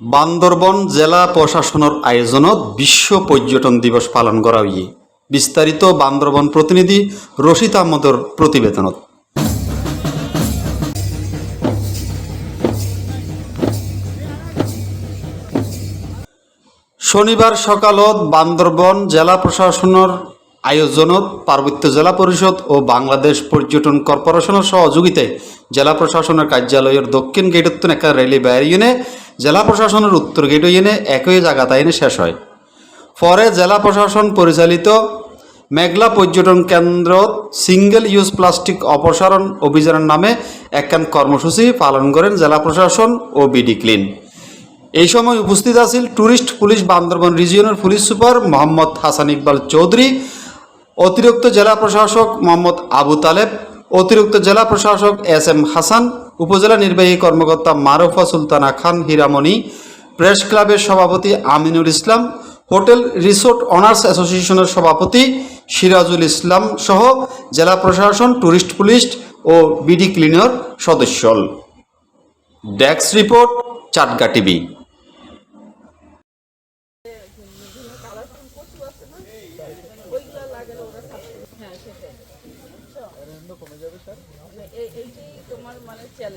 বান্দরবন জেলা প্রশাসনের আয়োজনত বিশ্ব পর্যটন দিবস পালন করা হইয়ে বিস্তারিত বান্দরবন প্রতিনিধি রশিদ আহমদর প্রতিবেদনত। শনিবার সকালত বান্দরবন জেলা প্রশাসনের আয়োজনত পার্বত্য জেলা পরিষদ ও বাংলাদেশ পর্যটন কর্পোরেশনের সহযোগিতায় জেলা প্রশাসনের কার্যালয়ের দক্ষিণ গেটত একা রেলি বেরিয়ে জেলা প্রশাসনের উত্তর গেট ইয়ে একই জায়গা তাইনে শেষ হয়। পরে জেলা প্রশাসন পরিচালিত মেঘলা পর্যটন কেন্দ্রত সিঙ্গেল ইউজ প্লাস্টিক অপসারণ অভিযানের নামে একখান কর্মসূচি পালন করেন জেলা প্রশাসন ও বিডি ক্লিন। এই সময় উপস্থিত আছিল ট্যুরিস্ট পুলিশ বান্দরবন রিজিয়নের পুলিশ সুপার মোহাম্মদ হাসান ইকবাল চৌধুরী, অতিরিক্ত জেলা প্রশাসক মোহাম্মদ আবু তালেব, অতিরিক্ত জেলা প্রশাসক এস এম হাসান উপজেলা নির্বাহী কর্মকর্তা মারুফা সুলতানা খান হীরামণি, প্রেস ক্লাবের সভাপতি Aminul Islam, hotel resort owners অ্যাসোসিয়েশনের সভাপতি সিরাজুল ইসলাম সহ জেলা প্রশাসন ট্যুরিস্ট পুলিশ ও বিডি ক্লিনার সদস্য ডেস্ক রিপোর্ট, চাটগা টিভি। কমে যাবে স্যার। এইটাই তোমার মানে চ্যালেঞ্জ